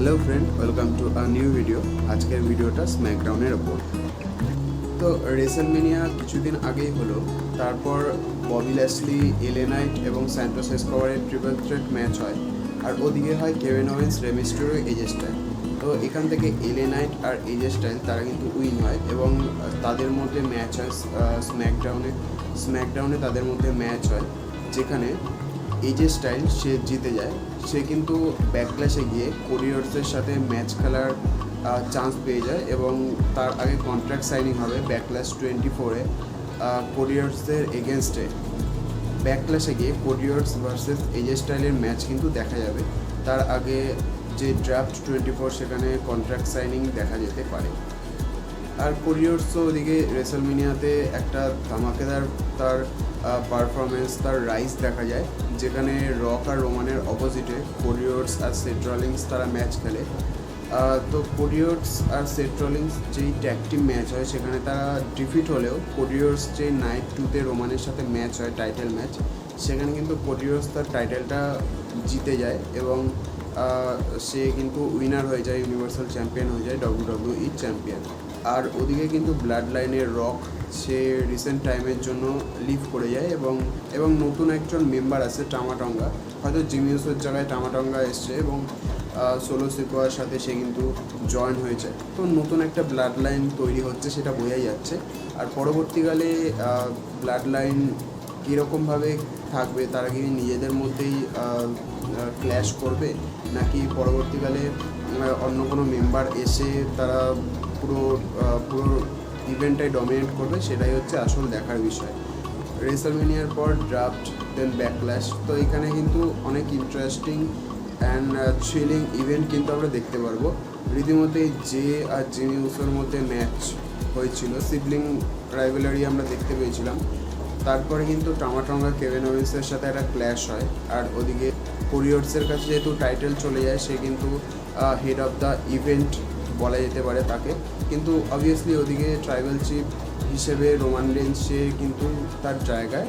Hello friend welcome to a new video আজকের ভিডিওটা স্ম্যাকডাউনের ওপর। তো রেসেলমেনিয়া কিছুদিন আগেই হলো। তারপর ববি ল্যাসলি এলেনাইট এবং স্যান্টোস এসকোভারের ট্রিপল থ্রেট ম্যাচ হয়। আর ওদিকে হয় কেভেন ওয়েন্স রেমিস্টোর এজে স্টাইল তো এখান থেকে এলেনাইট আর এজে স্টাইল তারা কিন্তু উইন হয় এবং তাদের মধ্যে ম্যাচ হয় স্ম্যাকডাউনে স্ম্যাকডাউনে তাদের মধ্যে ম্যাচ হয়, যেখানে এজে স্টাইল সে জিতে যায়, সে কিন্তু ব্যাকক্লাসে গিয়ে কোরিয়ার্সের সাথে ম্যাচ খেলার চান্স পেয়ে যায় এবং তার আগে কন্ট্রাক্ট সাইনিং হবে ব্যাকক্লাস টোয়েন্টি ফোরে কোরিয়ার্সদের এগেনস্টে ব্যাকক্লাসে গিয়ে কোরিয়ার্স ভার্সেস এজে স্টাইলের ম্যাচ কিন্তু দেখা যাবে। তার আগে যে ড্রাফট টোয়েন্টি ফোর সেখানে কন্ট্রাক্ট সাইনিং দেখা যেতে পারে। আর কোরিয়ার্সও ওদিকে রেসেলমিনিয়াতে একটা ধামাকেদার তার পারফরমেন্স তার রাইস দেখা যায়, যেখানে রক আর রোমানের অপোজিটে কোরিয়ার্স আর সেট্রলিংস তারা ম্যাচ খেলে। তো কোরিয়ার্স আর সেট্রলিংস যেই ট্যাগ টিম ম্যাচ হয়, সেখানে তারা ডিফিট হলেও কোরিয়ার্স যে নাইট টুতে রোমানের সাথে ম্যাচ হয় টাইটেল ম্যাচ সেখানে কিন্তু কোরিয়ার্স তার টাইটেলটা জিতে যায় এবং সে কিন্তু উইনার হয়ে যায় ইউনিভার্সাল চ্যাম্পিয়ন হয়ে যায় ডব্লিউ ডব্লিউ ই চ্যাম্পিয়ন আর ওদিকে কিন্তু ব্লাড লাইনের রক সে রিসেন্ট টাইমের জন্য লিভ করে যায় এবং এবং নতুন একজন মেম্বার আছে টামাটঙ্গা হয়তো জিমিউসের জায়গায় টামাটঙ্গা এসছে এবং সোলো সিকোয়ার সাথে সে কিন্তু জয়েন হয়েছে তো নতুন একটা ব্লাড লাইন তৈরি হচ্ছে, সেটা বোঝাই যাচ্ছে। আর পরবর্তীকালে ব্লাড লাইন কীরকমভাবে থাকবে, তারা কি নিজেদের মধ্যেই ক্ল্যাশ করবে? নাকি পরবর্তীকালে অন্য কোনো মেম্বার এসে তারা পুরো পুরো ইভেন্টটাই ডমিনেট করবে? সেটাই হচ্ছে আসল দেখার বিষয়। রেসালমেনিয়ার পর ড্রাফট দেন ব্যাকল্যাশ তো এখানে কিন্তু অনেক ইন্টারেস্টিং অ্যান্ড থ্রিলিং ইভেন্ট কিন্তু আমরা দেখতে পারব। রীতিমতো জে আর জিমি উসোর মধ্যে ম্যাচ হয়েছিল সিবলিং রাইভেলারি আমরা দেখতে পেয়েছিলাম। তারপরে কিন্তু টামাটঙ্গা কেভেন ওয়েন্সের সাথে একটা ক্ল্যাশ হয়। আর ওদিকে কোরিয়র্সের কাছে যেহেতু টাইটেল চলে যায়, সে কিন্তু হেড অফ দ্য ইভেন্ট বলা যেতে পারে তাকে। কিন্তু অবভিয়াসলি ওদিকে ট্রাইবাল চিফ হিসেবে রোমান রেঞ্জ সে কিন্তু তার জায়গায়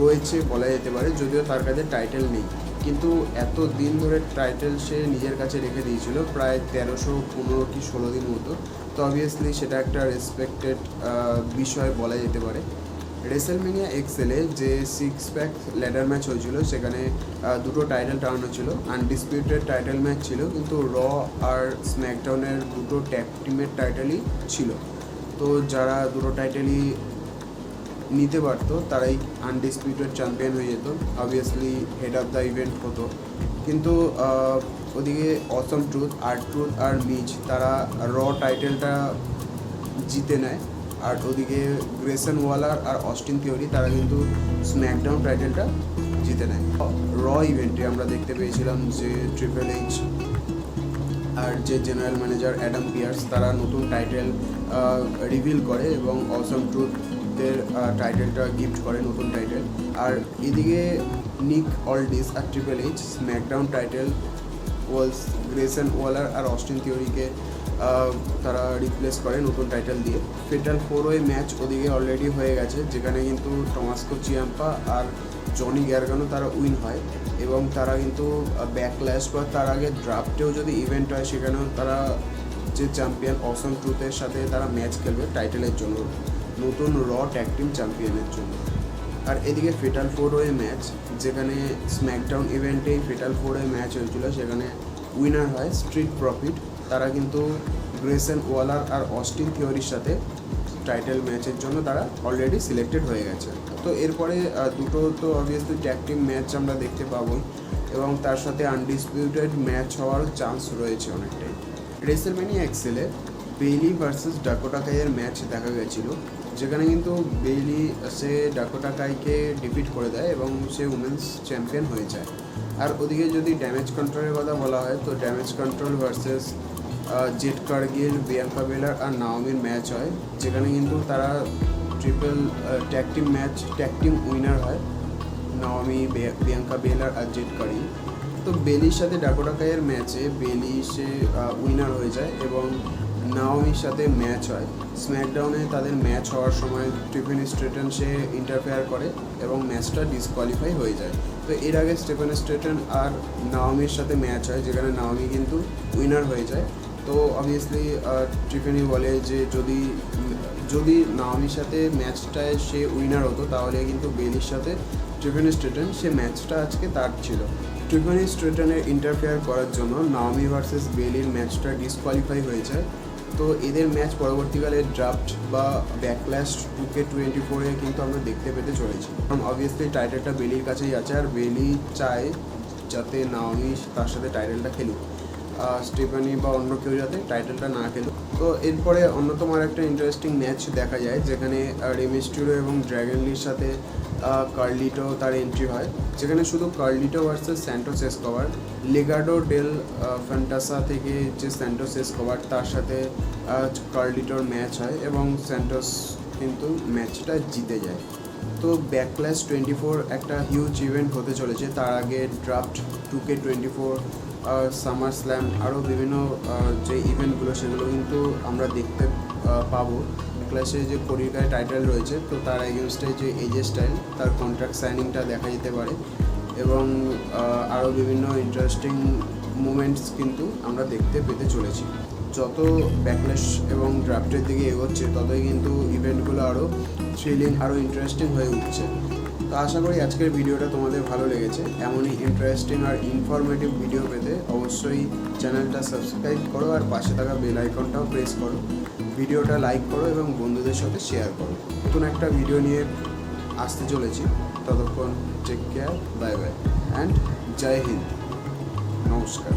রয়েছে বলা যেতে পারে, যদিও তার কাছে টাইটেল নেই। কিন্তু এত দিন ধরে টাইটেল সে নিজের কাছে রেখে দিয়েছিল, প্রায় তেরোশো পনেরো কি ষোলো দিন মতো। তো অবভিয়াসলি সেটা একটা রেসপেক্টেড বিষয় বলা যেতে পারে। রেসেলমেনিয়া এক্সেলে যে সিক্স প্যাক ল্যাডার ম্যাচ হয়েছিল, সেখানে দুটো টাইটেল টানানো ছিল আনডিসপিউটেড টাইটেল ম্যাচ ছিল, কিন্তু র আর স্ম্যাকডাউনের দুটো ট্যাগ টিমের টাইটেলই ছিল। তো যারা দুটো টাইটেলই নিতে পারতো, তারাই আনডিসপিউটেড চ্যাম্পিয়ন হয়ে যেত। Obviously head of the event হতো। কিন্তু ওদিকে অসম ট্রুথ আর ট্রুথ আর মিচ তারা র টাইটেলটা জিতে নেয়। আর ওদিকে গ্রেসন ওয়ালার আর অস্টিন থিওরি তারা কিন্তু স্ম্যাকডাউন টাইটেলটা জিতে নেয়। র ইভেন্টে আমরা দেখতে পেয়েছিলাম যে ট্রিপল এইচ আর যে জেনারেল ম্যানেজার অ্যাডাম পিয়ার্স তারা নতুন টাইটেল রিভিল করে এবং অসম ট্রুথদের টাইটেলটা গিফট করে নতুন টাইটেল আর এদিকে নিক অলডিস আর ট্রিপল এইচ স্ম্যাকডাউন টাইটেল ওয়ালস গ্রেসন ওয়ালার আর অস্টিন থিওরিকে তারা রিপ্লেস করে নতুন টাইটেল দিয়ে। ফেটাল ফোর ওয়ে ম্যাচ ওদিকে অলরেডি হয়ে গেছে, যেখানে কিন্তু টমাস্কো চিয়াম্পা আর জনি গ্যারগানো তারা উইন হয় এবং তারা কিন্তু ব্যাকল্যাশ বা তার আগে ড্রাফটেও যদি ইভেন্ট হয়, সেখানেও তারা যে চ্যাম্পিয়ন অসম ট্রুথের সাথে তারা ম্যাচ খেলবে টাইটেলের জন্য। নতুন র ট্যাগ টিম চ্যাম্পিয়নের জন্য। আর এদিকে ফেটাল ফোর ওয়ে ম্যাচ যেখানে স্ম্যাকডাউন ইভেন্টেই ফেটাল ফোর ওয়ে ম্যাচ হয়েছিল, সেখানে উইনার হয় স্ট্রিট প্রফিট তারা কিন্তু গ্রেসেন ওয়ালার আর অস্টিন থিওরির সাথে টাইটেল ম্যাচের জন্য তারা অলরেডি সিলেক্টেড হয়ে গেছে। তো এরপরে দুটো তো অবভিয়াসলি ট্যাগ ম্যাচ আমরা দেখতে পাবোই এবং তার সাথে আনডিসপিউটেড ম্যাচ হওয়ার চান্স রয়েছে অনেকটাই। রেসেলমেনিয়া এক্সেলে বেইলি ভার্সেস ডাকোটাকাইয়ের ম্যাচ দেখা গেছিল, যেখানে কিন্তু বেইলি সে ডাকোটাকাইকে ডিফিট করে দেয় এবং সে উমেন্স চ্যাম্পিয়ন হয়ে যায়। আর ওদিকে যদি ড্যামেজ কন্ট্রোলের কথা বলা হয়, তো damage control versus Jade Cargill, Bianca Belair আর নাওমির ম্যাচ হয়, যেখানে কিন্তু তারা triple tag team match tag team winner হয়, নাওমি বিয়াঙ্কা বেলার আর জেট কার্গিল। তো বেলির সাথে ডাকোটাকাইয়ের ম্যাচে বেলি সে উইনার হয়ে যায় এবং নাওমির সাথে ম্যাচ হয়। স্ম্যাকডাউনে তাদের ম্যাচ হওয়ার সময় টিফিন স্ট্রেটন সে ইন্টারফেয়ার করে এবং ম্যাচটা ডিসকোয়ালিফাই হয়ে যায়। তো এর আগে স্টেফেন স্ট্রেটন আর নাওমির সাথে ম্যাচ হয়, যেখানে নাওমি কিন্তু উইনার হয়ে যায়। তো অবভিয়াসলি টিফেনি বলে যে যদি যদি নাওমির সাথে ম্যাচটায় সে উইনার হতো, তাহলে কিন্তু বেলির সাথে টিফেনি স্টেটন সে ম্যাচটা আজকে তার ছিল। টিফেনি স্টেটনের ইন্টারফেয়ার করার জন্য নাওমি ভার্সেস বেলির ম্যাচটা ডিসকোয়ালিফাই হয়ে যায়। তো এদের ম্যাচ পরবর্তীকালে ড্রাফট বা ব্যাকল্যাশ টু কে টোয়েন্টি ফোরে কিন্তু আমরা দেখতে পেতে চলেছি। কারণ অবভিয়াসলি টাইটেলটা বেলির কাছেই আছে, আর বেলি চায় যাতে নাওমি তার সাথে টাইটেলটা খেলুক। স্টিফানি বা অন্য কেউ যাতে টাইটেলটা না খেলুক। তো এরপরে অন্যতম আর একটা ইন্টারেস্টিং ম্যাচ দেখা যায়, যেখানে রেমিস্টিরো এবং ড্র্যাগনলির সাথে কার্লিটো তার এন্ট্রি হয়। যেখানে শুধু Carlito versus Santos Escobar Legado del Fantasma থেকে যে স্যান্টোস এসকোবার তার সাথে কার্লিটোর ম্যাচ হয় এবং স্যান্টোস কিন্তু ম্যাচটা জিতে যায়। তো ব্যাকল্যাশ টোয়েন্টি ফোর একটা হিউজ ইভেন্ট হতে চলেছে। তার আগে draft two K twenty four Summer Slam আরও বিভিন্ন যে ইভেন্টগুলো সেগুলো কিন্তু আমরা দেখতে পাবো। ক্লাসে যে কোরিকার টাইটেল রয়েছে, তো তার এগেনস্টে যে এজে স্টাইল তার কন্ট্রাক্ট সাইনিংটা দেখা যেতে পারে। এবং আরও বিভিন্ন ইন্টারেস্টিং মুমেন্টস কিন্তু আমরা দেখতে পেতে চলেছি। যত ব্যাকলেশ এবং ড্রাফটের দিকে এগোচ্ছে, ততই কিন্তু ইভেন্টগুলো আরও থ্রিলিং আরও ইন্টারেস্টিং হয়ে উঠছে। তো আশা করি আজকের ভিডিওটা তোমাদের ভালো লেগেছে। এমনই ইন্টারেস্টিং আর ইনফরমেটিভ ভিডিও পেতে অবশ্যই চ্যানেলটা সাবস্ক্রাইব করো আর পাশে থাকা বেল আইকনটাও প্রেস করো। ভিডিওটা লাইক করো এবং বন্ধুদের সাথে শেয়ার করো। নতুন একটা ভিডিও নিয়ে আসতে চলেছি। ততক্ষণ take care bye bye and জয় হিন্দ। নমস্কার।